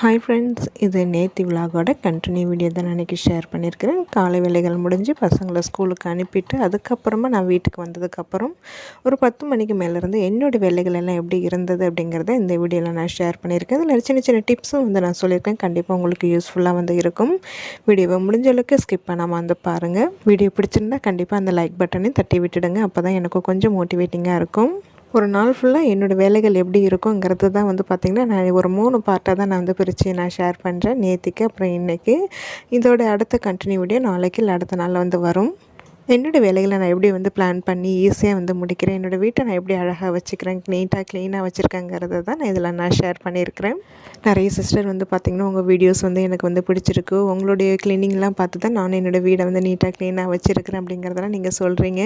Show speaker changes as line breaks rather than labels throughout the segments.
Hi friends இது நேத்தி விலாகோட continue video தான் அன்றைக்கி ஷேர் பண்ணியிருக்கிறேன் காலை வேலைகள் முடிஞ்சு பசங்களை ஸ்கூலுக்கு அனுப்பிட்டு அதுக்கப்புறமா நான் வீட்டுக்கு வந்ததுக்கப்புறம் ஒரு பத்து மணிக்கு மேலேருந்து என்னோடய வேலைகள் எல்லாம் எப்படி இருந்தது அப்படிங்கிறத இந்த வீடியோவில் நான் ஷேர் பண்ணியிருக்கேன் அதில் சின்ன சின்ன டிப்ஸும் வந்து நான் சொல்லியிருக்கேன். கண்டிப்பாக உங்களுக்கு யூஸ்ஃபுல்லாக வந்து இருக்கும். வீடியோவை முடிஞ்ச அளவுக்கு ஸ்கிப் பண்ணாமல் வந்து பாருங்கள் வீடியோ பிடிச்சிருந்தா கண்டிப்பாக அந்த லைக் பட்டனையும் தட்டி விட்டுடுங்க. அப்போ தான் எனக்கு கொஞ்சம் மோட்டிவேட்டிங்காக இருக்கும். ஒரு நாள் ஃபுல்லாக என்னோடய வேலைகள் எப்படி இருக்குங்கிறது தான் வந்து பார்த்திங்கன்னா நான் ஒரு மூணு பார்ட்டாக தான் நான் வந்து பிரித்து நான் ஷேர் பண்ணுறேன் நேற்றுக்கு அப்புறம் இன்றைக்கி இதோட அடுத்த கண்டினியூ வீடியோ நாளைக்கு இல்லை அடுத்த நாளில் வந்து வரும். என்னோடய வேலைகளை நான் எப்படி வந்து பிளான் பண்ணி ஈஸியாக வந்து முடிக்கிறேன்? என்னோடய வீட்டை நான் எப்படி அழகாக வச்சுக்கிறேன்? நீட்டாக க்ளீனாக வச்சுருக்கேங்கிறத தான் நான் இதில் நான் ஷேர் பண்ணியிருக்கிறேன். நிறைய சிஸ்டர் வந்து பார்த்திங்கன்னா உங்கள் வீடியோஸ் வந்து எனக்கு வந்து பிடிச்சிருக்கு. உங்களுடைய க்ளீனிங்லாம் பார்த்து தான் நான் என்னோடய வீடை வந்து நீட்டாக க்ளீனாக வச்சுருக்கிறேன் அப்படிங்கிறதெல்லாம் நீங்கள் சொல்கிறீங்க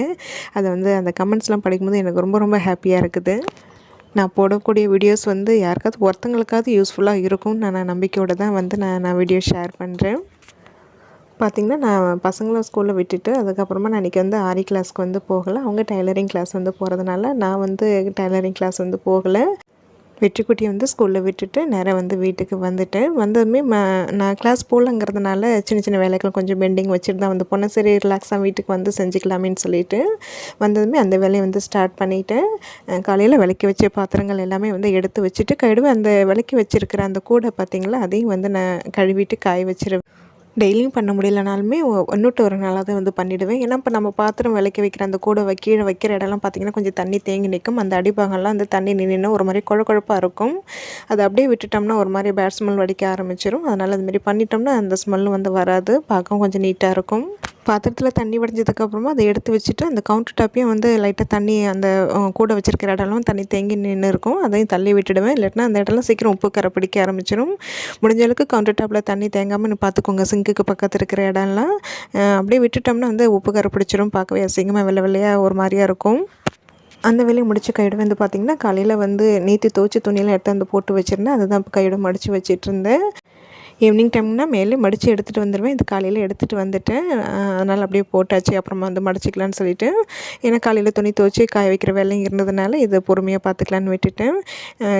அதை வந்து அந்த கமெண்ட்ஸ்லாம் படிக்கும்போது எனக்கு ரொம்ப ரொம்ப ஹாப்பியாக இருக்குது. நான் போடக்கூடிய வீடியோஸ் வந்து யாருக்காவது ஒருத்தங்களுக்காவது யூஸ்ஃபுல்லாக இருக்கும்னு நான் நம்பிக்கையோடு தான் வந்து நான் நான் வீடியோ ஷேர் பண்ணுறேன் பார்த்திங்கன்னா நான் பசங்களை ஸ்கூலில் விட்டுட்டு அதுக்கப்புறமா நான் இன்றைக்கி வந்து ஆரி கிளாஸ்க்கு வந்து போகலை. அவங்க டைலரிங் கிளாஸ் வந்து போகிறதுனால நான் வந்து டைலரிங் கிளாஸ் வந்து போகலை. வெற்றிக்குட்டியை வந்து ஸ்கூலில் விட்டுட்டு நேராக வந்து வீட்டுக்கு வந்துட்டேன். வந்ததுமே ம நான் கிளாஸ் போகலங்கிறதுனால சின்ன சின்ன வேலைகள் கொஞ்சம் பெண்டிங் வச்சுட்டு தான் வந்து போனேன். சரி ரிலாக்ஸாக வீட்டுக்கு வந்து செஞ்சுக்கலாமேன்னு சொல்லிட்டு வந்ததுமே அந்த வேலையை வந்து ஸ்டார்ட் பண்ணிவிட்டேன் காலையில் விளக்கி வச்ச பாத்திரங்கள் எல்லாமே வந்து எடுத்து வச்சுட்டு கழுவி அந்த விளக்கி வச்சுருக்கிற அந்த கூடை பார்த்திங்களா அதையும் வந்து நான் கழுவிட்டு காய வச்சிருவேன். டெய்லியும் பண்ண முடியலனாலுமே ஒன்றுட்டு ஒரு நாளாக தான் வந்து பண்ணிவிடுவேன் ஏன்னா இப்போ நம்ம பாத்திரம் விளக்கி வைக்கிற அந்த கூடை வை கீழே வைக்கிற இடம்லாம் பார்த்திங்கன்னா கொஞ்சம் தண்ணி தேங்கி நிற்கும் அந்த அடிப்பாகம்லாம் அந்த தண்ணி நின்று ஒரு மாதிரி குழ குழப்பாக இருக்கும். அதை அப்படியே விட்டுட்டோம்னா ஒரு மாதிரி பேட் ஸ்மெல் வடிக்க ஆரம்பிச்சிடும் அதனால் அதுமாரி பண்ணிட்டோம்னா அந்த ஸ்மெல்லும் வந்து வராது. பார்க்கவும் கொஞ்சம் நீட்டாக இருக்கும். பாத்திரத்தில் தண்ணி வடைஞ்சதுக்கப்புறமா அதை எடுத்து வச்சுட்டு அந்த கவுண்டர் டாப்பையும் வந்து லைட்டாக தண்ணி அந்த கூட வச்சுருக்கிற இடம்லாம் தண்ணி தேங்கி நின்று இருக்கும். அதையும் தள்ளி விட்டுடுவேன். இல்லாட்டினா அந்த இடம்லாம் சீக்கிரம் உப்பு கரை பிடிக்க ஆரம்பிச்சிடும் முடிஞ்ச அளவுக்கு கவுண்டர் டாப்பில் தண்ணி தேங்காமல் பார்த்துக்கோங்க சிங்குக்கு பக்கத்தில் இருக்கிற இடம்லாம். அப்படியே விட்டுட்டோம்னா வந்து உப்பு கரை பிடிச்சிடும் பார்க்கவே அசிங்கமாக வெள்ளை வெள்ளையாக ஒரு மாதிரியாக இருக்கும். அந்த வேலையை முடிச்சு கையோட வந்து பார்த்திங்கன்னா காலையில் வந்து நீத்தி துவச்சி துணியெல்லாம் எடுத்து வந்து போட்டு வச்சுருந்தேன். அதுதான் இப்போ மடித்து வச்சிட்டு இருந்தேன். ஈவினிங் டைம்னால் மேலே மடித்து எடுத்துகிட்டு வந்துடுவேன் இது காலையில் எடுத்துகிட்டு வந்துட்டேன். அதனால் அப்படியே போட்டாச்சு. அப்புறமா வந்து மடிச்சிக்கலான்னு சொல்லிவிட்டு ஏன்னா காலையில் துணி துவச்சி காய வைக்கிற வேலையும் இருந்ததுனால இதை பொறுமையாக பார்த்துக்கலான்னு விட்டுட்டேன்.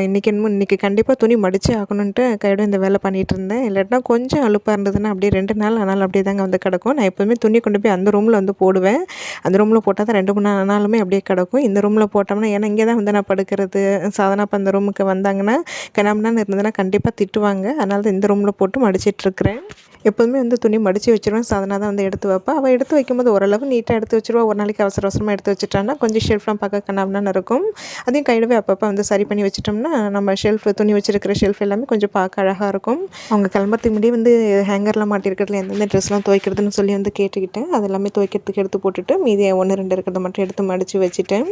இன்றைக்கி என்னமோ இன்றைக்கி கண்டிப்பாக துணி மடித்து ஆகணுன்ட்டு கையோட இந்த வேலை பண்ணிகிட்டு இருந்தேன். இல்லாட்டினா கொஞ்சம் அழுப்பாக இருந்ததுன்னா அப்படியே ரெண்டு நாள் ஆனால் அப்படியே தாங்க வந்து கிடக்கும். நான் எப்போதுமே துணி கொண்டு போய் அந்த ரூமில் வந்து போடுவேன். அந்த ரூமில் போட்டால் தான் ரெண்டு மூணு நாளுமே அப்படியே கிடக்கும். இந்த ரூமில் போட்டோம்னா ஏன்னா இங்கே தான் வந்து நான் படுக்கிறது. சாதனா இப்போ அந்த ரூமுக்கு வந்தாங்கன்னா கிளம்புனான்னு இருந்ததுன்னா கண்டிப்பாக திட்டுவாங்க. அதனால தான் இந்த ரூமில் போட்டு போட்டு மடிச்சிட்ருக்கிறேன். எப்போதுமே வந்து துணி மடித்து வச்சுருவேன். சாதனா தான் வந்து எடுத்து வைப்பேன் அவள் எடுத்து வைக்கும்போது ஓரளவு நீட்டாக எடுத்து வச்சுருவா. ஒரு நாளைக்கு அவசர அவசரமாக எடுத்து வச்சுட்டான்னா கொஞ்சம் ஷெல்ஃப்லாம் பார்க்க கண்ணாப்னான்னு இருக்கும். அதையும் கையிடவே அப்பப்போ வந்து சரி பண்ணி வச்சிட்டோம்னா நம்ம ஷெல்ஃப் துணி வச்சிருக்கிற ஷெல்ஃப் எல்லாமே கொஞ்சம் பார்க்க அழகாக இருக்கும். அவங்க கிளம்புறதுக்கு முன்னாடி வந்து ஹேங்கர்லாம் மாட்டிருக்கிறதுல எந்தெந்த ட்ரெஸ்லாம் துவைக்கிறதுன்னு சொல்லி வந்து கேட்டுக்கிட்டேன். அது எல்லாமே துவைக்கிறதுக்கு எடுத்து போட்டுட்டு மீதி ஒன்று ரெண்டு இருக்கிறத மட்டும் எடுத்து மடித்து வச்சுட்டேன்.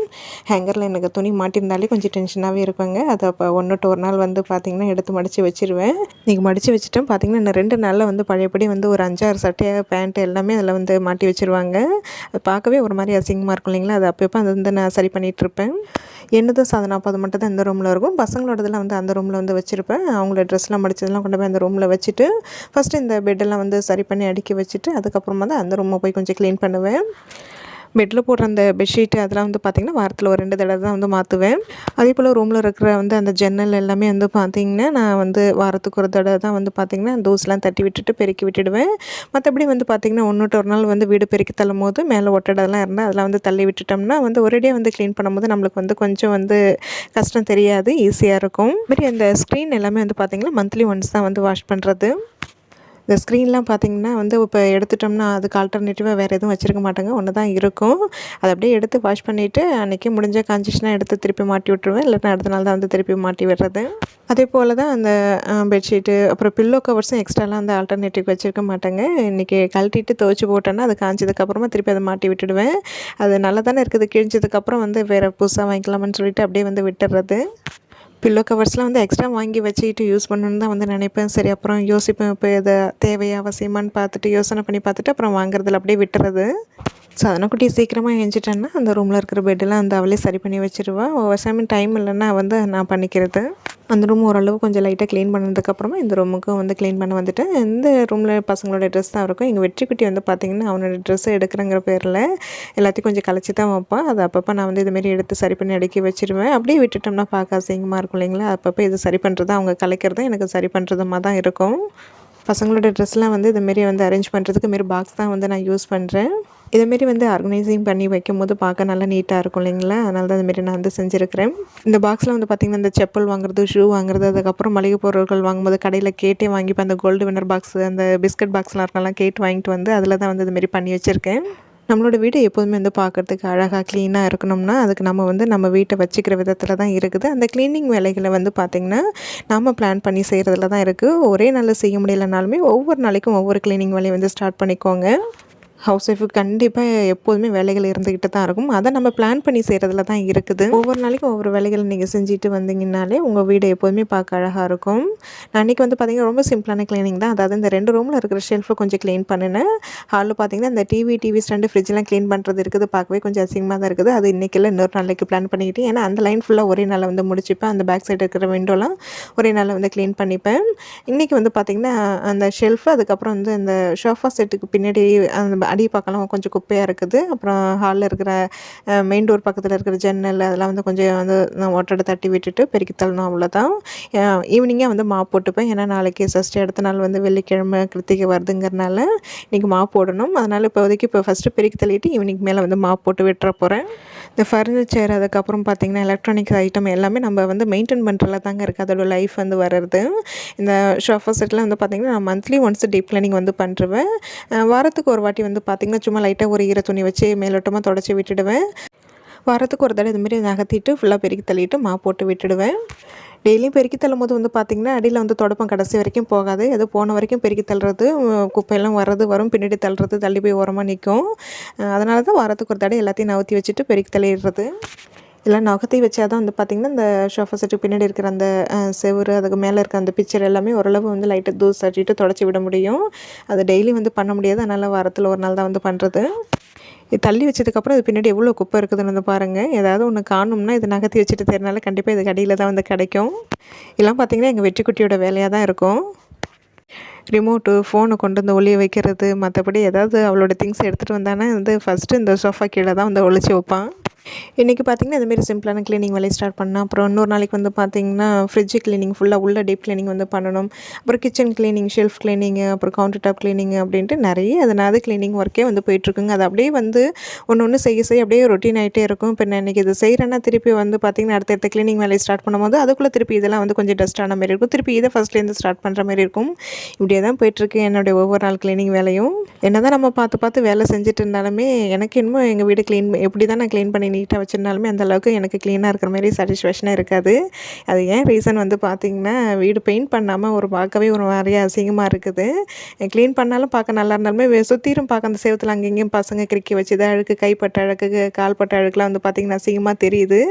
ஹேங்கரில் எனக்கு துணி மாட்டியிருந்தாலே கொஞ்சம் டென்ஷனாகவே இருப்பாங்க அதை அப்போ ஒன்று ஒரு நாள் வந்து பார்த்திங்கன்னா எடுத்து மடித்து வச்சுருவேன். நீங்கள் மடித்து வச்சுட்டேன் பார்த்திங்கன்னா இன்னும் ரெண்டு நாளில் வந்து பழையபடி வந்து ஒரு அஞ்சாறு சட்டையாக பேண்ட்டு எல்லாமே அதில் வந்து மாட்டி வச்சுருவாங்க. அது பார்க்கவே ஒரு மாதிரி அசிங்கமாக இருக்கும் இல்லைங்களா? அது அப்பப்போ அது வந்து நான் சரி பண்ணிகிட்ருப்பேன் என்னதும் சாதம் அப்போ அது மட்டும் தான் இந்த ரூமில் இருக்கும். பசங்களோடதெல்லாம் வந்து அந்த ரூமில் வந்து வச்சுருப்பேன். அவங்களோட ட்ரெஸ்லாம் மடிச்சதெல்லாம் கொண்டு போய் அந்த ரூமில் வச்சுட்டு ஃபஸ்ட்டு இந்த பெட்டெல்லாம் வந்து சரி பண்ணி அடுக்கி வச்சுட்டு அதுக்கப்புறமா தான் அந்த ரூமை போய் கொஞ்சம் க்ளீன் பண்ணுவேன். பெட்டில் போடுற அந்த பெட்ஷீட்டு அதெல்லாம் வந்து பார்த்திங்கன்னா வாரத்தில் ஒரு ரெண்டு தடவை தான் வந்து மாற்றுவேன் அதே போல் ரூமில் இருக்கிற வந்து அந்த ஜன்னல் எல்லாமே வந்து பார்த்திங்கன்னா நான் வந்து வாரத்துக்கு ஒரு தடவை தான் வந்து பார்த்திங்கன்னா தூசெலாம் தட்டி விட்டுட்டு பெருக்கி விட்டுடுவேன். மற்றபடி வந்து பார்த்திங்கன்னா ஒன்றுட்டு ஒரு நாள் வந்து வீடு பெருக்கி தள்ளும் போது மேலே ஒட்டடெல்லாம் இருந்தால் அதெல்லாம் வந்து தள்ளி விட்டுட்டோம்னா வந்து ஒரேடியாக வந்து க்ளீன் பண்ணும்போது நம்மளுக்கு வந்து கொஞ்சம் வந்து கஷ்டம் தெரியாது ஈஸியாக இருக்கும். மாரி அந்த ஸ்க்ரீன் எல்லாமே வந்து பார்த்திங்கன்னா மந்த்லி ஒன்ஸ் தான் வந்து வாஷ் பண்ணுறது இந்த ஸ்க்ரீன்லாம் பார்த்திங்கன்னா வந்து இப்போ எடுத்துட்டோம்னா அதுக்கு ஆல்டர்னேட்டிவாக வேறு எதுவும் வச்சுருக்க மாட்டாங்க. ஒன்று தான் இருக்கும். அதை அப்படியே எடுத்து வாஷ் பண்ணிவிட்டு அன்றைக்கி முடிஞ்ச காஞ்சிச்சுனா எடுத்து திருப்பி மாட்டி விட்டுருவேன். இல்லைன்னா அடுத்த நாள் தான் வந்து திருப்பி மாட்டி விடுறது. அதே போல் தான் அந்த பெட்ஷீட்டு அப்புறம் பில்லோ கவர்ஸும் எக்ஸ்ட்ராலாம் அந்த ஆல்டர்னேட்டிவ் வச்சுருக்க மாட்டாங்க. இன்றைக்கி கழட்டிட்டு துவச்சி போட்டோன்னா அது காய்ச்சதுக்கப்புறமா திருப்பி அதை மாட்டி விட்டுடுவேன். அது நல்லா தானே இருக்குது. கிழிஞ்சதுக்கப்புறம் வந்து வேறு புதுசாக வாங்கிக்கலாமான்னு சொல்லிட்டு அப்படியே வந்து விட்டுறது. பில்லோ கவர்ஸ்லாம் வந்து எக்ஸ்ட்ரா வாங்கி வச்சுக்கிட்டு யூஸ் பண்ணணுன்னு தான் வந்து நினைப்பேன். சரி அப்புறம் யோசிப்பேன். இப்போ இதை தேவையா அவசியமானு பார்த்துட்டு யோசனை பண்ணி பார்த்துட்டு அப்புறம் வாங்குறதுல அப்படியே விட்டுறது. சாதனை குட்டி சீக்கிரமாக எழுந்துட்டேன்னா அந்த ரூமில் இருக்கிற பெட்டெல்லாம் அந்த அவளே சரி பண்ணி வச்சுருவேன் ஒவ்வொரு சமயம் டைம் இல்லைன்னா வந்து நான் பண்ணிக்கிறது. அந்த ரூம் ஓரளவு கொஞ்சம் லைட்டாக க்ளீன் பண்ணதுக்கப்புறமா இந்த ரூமுக்கும் வந்து க்ளீன் பண்ண வந்துட்டேன். இந்த ரூமில் பசங்களோட ட்ரெஸ் தான் இருக்கும். எங்கள் வெற்றிக்குட்டி வந்து பார்த்திங்கன்னா அவனோட ட்ரெஸ்ஸை எடுக்கிறங்கிற பேரில் எல்லாத்தையும் கொஞ்சம் கலைச்சி தான் வைப்பான் அது அப்பப்போ நான் வந்து இதுமாரி எடுத்து சரி பண்ணி அடுக்கி வச்சிருவேன். அப்படியே விட்டுட்டோம்னா பார்க்க அசிங்கமாக இருக்கும் இல்லைங்களா? அப்பப்போ இது சரி பண்ணுறது அவங்க கலைக்கிறது எனக்கு சரி பண்ணுறதுமா தான் இருக்கும். பசங்களோட ட்ரெஸ்லாம் வந்து இதுமாரி வந்து அரேஞ்ச் பண்ணுறதுக்கு மாரி பாக்ஸ் தான் வந்து நான் யூஸ் பண்ணுறேன் இதேமாரி வந்து ஆர்கனைசிங் பண்ணி வைக்கும் போது பார்க்க நல்லா நீட்டாக இருக்கும் இல்லைங்களா? அதனால தான் இதுமாரி நான் வந்து செஞ்சுருக்கிறேன். இந்த பாக்ஸில் வந்து பார்த்திங்கன்னா இந்த செப்பல் வாங்குறது ஷூ வாங்குறது அதுக்கப்புறம் மளிகை பொருட்கள் வாங்கும்போது கடையில் கேட்டே வாங்கிப்பேன் அந்த கோல்டு வின்னர் பாக்ஸ் அந்த பிஸ்கட் பாக்ஸ்லாம் இருக்கலாம் கேட்டு வாங்கிட்டு வந்து அதில் தான் வந்து இதுமாரி பண்ணி வச்சுருக்கேன். நம்மளோட வீடு எப்போதுமே வந்து பார்க்குறதுக்கு அழகாக க்ளீனாக இருக்கணும்னா அதுக்கு நம்ம வந்து நம்ம வீட்டை வச்சுக்கிற விதத்தில் தான் இருக்குது. அந்த க்ளீனிங் வேலைகளை வந்து பார்த்திங்கன்னா நம்ம பிளான் பண்ணி செய்கிறதுல தான் இருக்குது ஒரே நாளில் செய்ய முடியலனாலுமே ஒவ்வொரு நாளைக்கும் ஒவ்வொரு க்ளீனிங் வேலையை வந்து ஸ்டார்ட் பண்ணிக்கோங்க. ஹவுஸ் ஒய்ஃபுக்கு கண்டிப்பாக எப்போதுமே வேலைகள் இருந்துக்கிட்டு தான் இருக்கும். அதை நம்ம பிளான் பண்ணி செய்கிறதுல தான் இருக்குது. ஒவ்வொரு நாளைக்கும் ஒவ்வொரு வேலைகள் நீங்கள் செஞ்சுட்டு வந்தீங்கன்னாலே உங்கள் வீடு எப்போதுமே பார்க்க அழகாக இருக்கும். நான் அன்றைக்கி வந்து பார்த்திங்கன்னா ரொம்ப சிம்பிளான க்ளீனிங் தான். அதாவது இந்த ரெண்டு ரூமில் இருக்கிற ஷெல்ஃபை கொஞ்சம் க்ளீன் பண்ணினேன். ஹாலில் பார்த்திங்கன்னா இந்த டிவி டிவி ஸ்டாண்டு ஃப்ரிட்ஜ்லாம் க்ளீன் பண்ணுறது இருக்குது. பார்க்கவே கொஞ்சம் அசிங்கமாக தான் இருக்குது. அது இன்றைக்கி இல்லை இன்னொரு நாளைக்கு பிளான் பண்ணிக்கிட்டு ஏன்னா அந்த லைன் ஃபுல்லாக ஒரே நாளில் வந்து முடிச்சுப்பேன். அந்த பேக் சைடு இருக்கிற விண்டோலாம் ஒரே நாளில் வந்து க்ளீன் பண்ணிப்பேன். இன்றைக்கி வந்து பார்த்திங்கன்னா அந்த ஷெல்ஃபு அதுக்கப்புறம் வந்து அந்த ஷோஃபா செட்டுக்கு பின்னாடி அந்த அடி பக்கம்லாம் கொஞ்சம் குப்பையாக இருக்குது. அப்புறம் ஹாலில் இருக்கிற மெயின் டோர் பக்கத்தில் இருக்கிற ஜன்னல் அதெல்லாம் வந்து கொஞ்சம் வந்து நான் ஒட்டடை தட்டி விட்டுட்டு பெருக்கி தள்ளணும் அவ்வளோதான் ஈவினிங்காக வந்து மாப் போட்டுப்பேன். ஏன்னா நாளைக்கு ஃபஸ்ட்டு அடுத்த நாள் வந்து வெள்ளிக்கிழமை கிருத்திகை வருதுங்கிறனால இன்றைக்கி மாப் போடணும். அதனால் இப்போதைக்கு இப்போ ஃபஸ்ட்டு பெருக்கி தள்ளிட்டு ஈவினிங் மேலே வந்து மாப் போட்டு விட்டுற போகிறேன் இந்த ஃபர்னிச்சர் அதுக்கப்புறம் பார்த்திங்கன்னா எலக்ட்ரானிக்ஸ் ஐட்டம் எல்லாமே நம்ம வந்து மெயின்டைன் பண்ணுறதுல தாங்க இருக்குது அதோட லைஃப் வந்து வர்றது. இந்த ஷோஃபா செட்டில் வந்து பார்த்திங்கன்னா நான் மந்த்லி ஒன்ஸ் டீப் கிளீனிங் வந்து பண்ணுறேன் வாரத்துக்கு ஒரு வாட்டி வந்து பார்த்திங்கன்னா சும்மா லைட்டாக ஒரு ஈர துணி வச்சு மேலோட்டமாக தொடச்சி விட்டுடுவேன். வாரத்துக்கு ஒரு தடவை இதுமாரி நகர்த்திட்டு ஃபுல்லாக பெருக்கி தள்ளிட்டு மா போட்டு விட்டுடுவேன். டெய்லியும் பெருக்கி தள்ளும் போது வந்து பார்த்திங்கன்னா அடியில் வந்து தொடப்பம் கடைசி வரைக்கும் போகாது. எது போன வரைக்கும் பெருக்கி தள்ளுறது குப்பையெல்லாம் வர்றது வரும் பின்னாடி தள்ளுறது தள்ளி போய் உரமாக நிற்கும் அதனால தான் வாரத்துக்கு ஒரு தடவை எல்லாத்தையும் நவுத்தி வச்சுட்டு பெருக்கி தள்ளிடுறது. இல்லை நகத்தை வச்சா தான் வந்து பார்த்திங்கன்னா இந்த ஷோஃபா செட்டுக்கு பின்னாடி இருக்கிற அந்த செவுறு அதுக்கு மேலே இருக்க அந்த பிக்சர் எல்லாமே ஓரளவு வந்து லைட்டாக தூஸ் தட்டிட்டு தொடச்சி விட முடியும். அது டெய்லி வந்து பண்ண முடியாது. அதனால் வாரத்தில் ஒரு நாள் தான் வந்து பண்ணுறது இது தள்ளி வச்சதுக்கப்புறம் அது பின்னாடி எவ்வளோ குப்பை இருக்குதுன்னு வந்து பாருங்கள் ஏதாவது ஒன்று காணும்னா இது நகர்த்தி வச்சுட்டு தெரினால கண்டிப்பாக இது கடையில் தான் வந்து கிடைக்கும். இதெல்லாம் பார்த்திங்கன்னா எங்கள் வெற்றிக்குட்டியோட வேலையாக தான் இருக்கும். ரிமோட்டு ஃபோனை கொண்டு வந்து ஒளிய வைக்கிறது மற்றபடி ஏதாவது அவளோட திங்ஸ் எடுத்துகிட்டு வந்தானே வந்து ஃபஸ்ட்டு இந்த சோஃபா கீழே தான் வந்து ஒழிச்சு வைப்பான். இன்றைக்கி பார்த்திங்கன்னா இதுமாரி சிம்பிளான க்ளீனிங் வேலையை ஸ்டார்ட் பண்ணேன் அப்புறம் இன்னொரு நாளைக்கு வந்து பார்த்திங்கன்னா ஃப்ரிட்ஜு க்ளீனிங் ஃபுல்லாக உள்ள டீப் க்ளீனிங் வந்து பண்ணணும். அப்புறம் கிச்சன் க்ளீனிங் ஷெல்ஃப் க்ளீனிங்கு அப்புறம் கவுண்டர் டாப் க்ளீனிங் அப்படின்ட்டு நிறைய அதனால க்ளீனிங் ஒர்க்கே வந்து போயிட்டுருக்குங்க. அது அப்படியே வந்து ஒன்று ஒன்று செய்ய செய்ய அப்படியே ரொட்டீன் ஆகிட்டே இருக்கும். இப்போ நான் இன்றைக்கி இது செய்கிறேன்னா திருப்பி வந்து பார்த்திங்கன்னா அடுத்தடுத்த க்ளீனிங் வேலையை ஸ்டார்ட் பண்ணும்போது அதுக்குள்ளே திருப்பி இதெல்லாம் வந்து கொஞ்சம் டஸ்ட்டான மாதிரி இருக்கும். திருப்பி இதை ஃபஸ்ட்லேருந்து ஸ்டார்ட் பண்ணுற மாதிரி இருக்கும். இப்படியே தான் போயிட்டுருக்கு என்னுடைய ஒவ்வொரு நாள் க்ளீனிங் வேலையும். என்ன தான் நம்ம பார்த்து பார்த்து வேலை செஞ்சுட்டு இருந்தாலுமே எனக்கு இன்னும் எங்கள் வீடு க்ளீன் எப்படி தான் நான் க்ளீன் பண்ணி நீட்டாக வச்சுருந்தாலுமே அந்தளவுக்கு எனக்கு க்ளீனாக இருக்கிற மாதிரி சாட்டிஸ்ஃபேக்ஷனாக இருக்காது. அது ஏன் ரீசன் வந்து பார்த்திங்கன்னா வீடு பெயிண்ட் பண்ணாமல் ஒரு பார்க்கவே ஒரு மாதிரியா அசிங்கமாக இருக்குது. க்ளீன் பண்ணாலும் பார்க்க நல்லா இருந்தாலுமே சுற்றிலும் பார்க்க அந்த சேவத்தில் அங்கேயும் பசங்க கிரிக்கி வச்சு தான் அழுக்கு கைப்பட்ட அழுக்கு கால்பட்ட அழுக்குலாம் வந்து பார்த்திங்கன்னா அசிங்கமாக தெரியுது.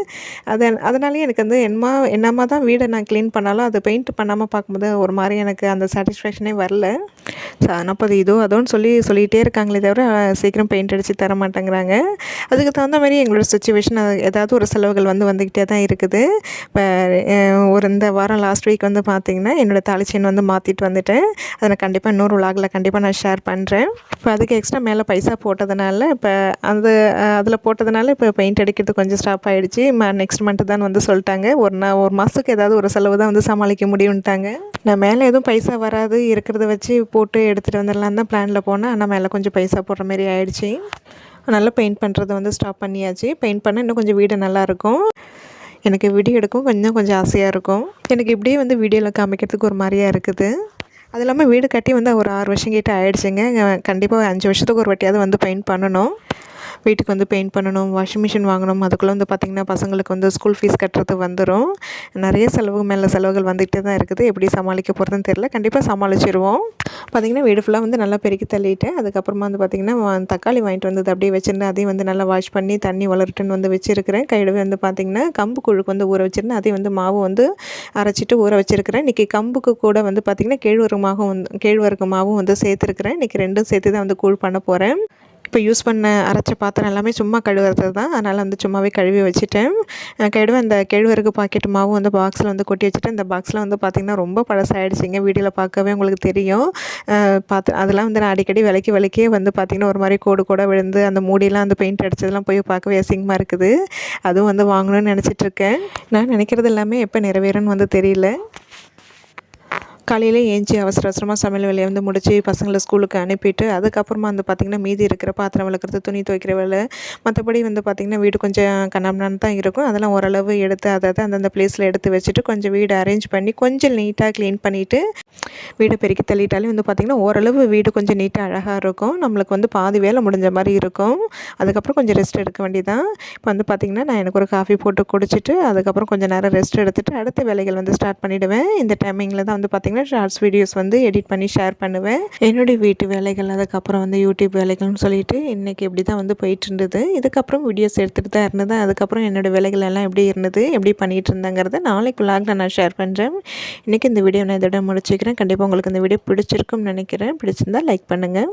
அது அதனாலேயே எனக்கு வந்து என்னமா என்னமா தான் வீடை நான் க்ளீன் பண்ணாலும் அது பெயிண்ட் பண்ணாமல் பார்க்கும்போது ஒரு மாதிரி எனக்கு அந்த சாட்டிஸ்ஃபேக்ஷனே வரல. ஸோ அதனால் அது இதோ அதோன்னு சொல்லி சொல்லிகிட்டே இருக்காங்களே தவிர சீக்கிரம் பெயிண்ட் அடித்து தர மாட்டேங்கிறாங்க அதுக்கு தகுந்த மாதிரி எங்களோட சுச்சுவேஷன் ஏதாவது ஒரு செலவுகள் வந்து வந்துக்கிட்டே தான் இருக்குது. இப்போ ஒரு இந்த வாரம் லாஸ்ட் வீக் வந்து பார்த்திங்கன்னா என்னோடய தாலிச்செயின் வந்து மாற்றிட்டு வந்துட்டேன். அதை நான் கண்டிப்பாக இன்னொரு விலாகில் கண்டிப்பாக நான் ஷேர் பண்ணுறேன் இப்போ அதுக்கு எக்ஸ்ட்ரா மேலே பைசா போட்டதுனால இப்போ அந்த அதில் போட்டதுனால இப்போ பெயிண்ட் அடிக்கிறது கொஞ்சம் ஸ்டாப் ஆகிடுச்சு நெக்ஸ்ட் மந்த்து தான் வந்து சொல்லிட்டாங்க. ஒரு நான் ஒரு மாதத்துக்கு ஏதாவது ஒரு செலவு தான் வந்து சமாளிக்க முடியும்ட்டாங்க. நான் மேலே எதுவும் பைசா வராது இருக்கிறத வச்சு போட்டு எடுத்துகிட்டு வந்துடலாம் தான் பிளானில் போனேன். ஆனால் மேலே கொஞ்சம் பைசா போடுற மாதிரி ஆயிடுச்சு. நல்லா பெயிண்ட் பண்ணுறது வந்து ஸ்டாப் பண்ணியாச்சு. பெயிண்ட் பண்ணால் இன்னும் கொஞ்சம் வீடு நல்லாயிருக்கும். எனக்கு வீடியோ எடுக்கும் கொஞ்சம் கொஞ்சம் ஆசையாக இருக்கும். எனக்கு இப்படியே வந்து வீடியோவில் காமிக்கிறதுக்கு ஒரு மாதிரியாக இருக்குது. அது இல்லாமல் வீடு கட்டி வந்து ஒரு ஆறு வருஷம் கிட்டே ஆகிடுச்சிங்க கண்டிப்பாக அஞ்சு வருஷத்துக்கு ஒரு வாட்டியாவது வந்து பெயிண்ட் பண்ணணும். வீட்டுக்கு வந்து பெயிண்ட் பண்ணணும் வாஷிங் மிஷின் வாங்கணும். அதுக்குள்ளே வந்து பார்த்திங்கன்னா பசங்களுக்கு வந்து ஸ்கூல் ஃபீஸ் கட்டுறது வந்துடும் நிறைய செலவு மேலே செலவுகள் வந்துகிட்டே தான் இருக்குது. எப்படி சமாளிக்க போகிறதுன்னு தெரில கண்டிப்பாக சமாளிச்சிருவோம். பார்த்திங்கன்னா வீடு ஃபுல்லாக வந்து நல்லா பெருக்கி தள்ளிட்டேன். அதுக்கப்புறமா வந்து பார்த்திங்கன்னா தக்காளி வாங்கிட்டு வந்தது அப்படியே வச்சுருந்தேன் அதையும் வந்து நல்லா வாஷ் பண்ணி தண்ணி வளர்ட்டுன்னு வந்து வச்சுருக்கிறேன். கையிடவே வந்து பார்த்திங்கன்னா கம்பு குழுக்கு வந்து ஊற வச்சுருந்தேன். அதையும் வந்து மாவு வந்து அரைச்சிட்டு ஊற வச்சுருக்கிறேன். இன்றைக்கி கம்புக்கு கூட வந்து பார்த்திங்கன்னா கேழ்வரகு மாவும் வந்து கேழ்வரகு மாவும் வந்து சேர்த்துருக்குறேன். இன்றைக்கி ரெண்டும் சேர்த்து தான் வந்து கூழ் பண்ண போகிறேன் இப்போ யூஸ் பண்ண அரைச்ச பாத்திரம் எல்லாமே சும்மா கழுவுறது தான் அதனால் வந்து சும்மாவே கழுவி வச்சுட்டேன். கழுவ அந்த கெழுவருக்கு பாக்கெட் மாவும் வந்து பாக்ஸில் வந்து கொட்டி வச்சுட்டு இந்த பாக்ஸில் வந்து பார்த்திங்கன்னா ரொம்ப பழசாயிடுச்சிங்க. வீடியோவில் பார்க்கவே உங்களுக்கு தெரியும். பார்த்து அதெல்லாம் வந்து நான் அடிக்கடி விலைக்கு விலைக்கே வந்து பார்த்திங்கன்னா ஒரு மாதிரி கோடு கூட விழுந்து அந்த மூடியெல்லாம் அந்த பெயிண்ட் அடித்ததெல்லாம் போய் பார்க்கவே அசிங்கமாக இருக்குது. அதுவும் வந்து வாங்கணும்னு நினச்சிட்ருக்கேன் நான் நினைக்கிறது எல்லாமே எப்போ நிறைவேறும்னு வந்து தெரியல. காலையில் ஏஞ்சி அவசர அவசரமாக சமையல் வேலையை வந்து முடித்து பசங்களை ஸ்கூலுக்கு அனுப்பிட்டு அதுக்கப்புறமா வந்து பார்த்திங்கன்னா மீதி இருக்கிற பாத்திரம் விளக்குறது துணி துவைக்கிற வேலை மற்றபடி வந்து பார்த்திங்கன்னா வீடு கொஞ்சம் கண்ணாமண்ணான்னு தான் இருக்கும். அதெல்லாம் ஓரளவு எடுத்து அதை அந்தந்த பிளேஸில் எடுத்து வச்சுட்டு கொஞ்சம் வீடு அரேஞ்ச் பண்ணி கொஞ்சம் நீட்டாக க்ளீன் பண்ணிவிட்டு வீடு பெருக்கி தள்ளிட்டாலே வந்து பார்த்திங்கன்னா ஓரளவு வீடு கொஞ்சம் நீட்டாக அழகாக இருக்கும். நம்மளுக்கு வந்து பாதி வேலை முடிஞ்ச மாதிரி இருக்கும். அதுக்கப்புறம் கொஞ்சம் ரெஸ்ட் எடுக்க வேண்டியதான் இப்போ வந்து பார்த்திங்கன்னா நான் எனக்கு ஒரு காஃபி போட்டு குடிச்சிட்டு அதுக்கப்புறம் கொஞ்சம் நேரம் ரெஸ்ட் எடுத்துகிட்டு அடுத்த வேலைகள் வந்து ஸ்டார்ட் பண்ணிவிடுவேன் இந்த டைமிங்கில் தான் வந்து பார்த்திங்கன்னா ஷார்ட்ஸ் வீடியோஸ் வந்து எடிட் பண்ணி ஷேர் பண்ணுவேன். என்னுடைய வீட்டு வேலைகள் அதுக்கப்புறம் வந்து யூடியூப் வேலைகள்னு சொல்லிட்டு இன்றைக்கி இப்படி தான் வந்து போயிட்டு இருந்தது. இதுக்கப்புறம் வீடியோஸ் எடுத்துகிட்டு தான் இருந்தது அதுக்கப்புறம் என்னோடய வேலைகள் எல்லாம் எப்படி இருந்தது எப்படி பண்ணிகிட்டு இருந்தேங்கிறத நாளைக்கு விலாகில் நான் ஷேர் பண்ணுறேன் இன்றைக்கி இந்த வீடியோ நான் இதோட முடிச்சுக்கிறேன். கண்டிப்பாக உங்களுக்கு இந்த வீடியோ பிடிச்சிருக்கும்னு நினைக்கிறேன். பிடிச்சிருந்தால் லைக் பண்ணுங்கள்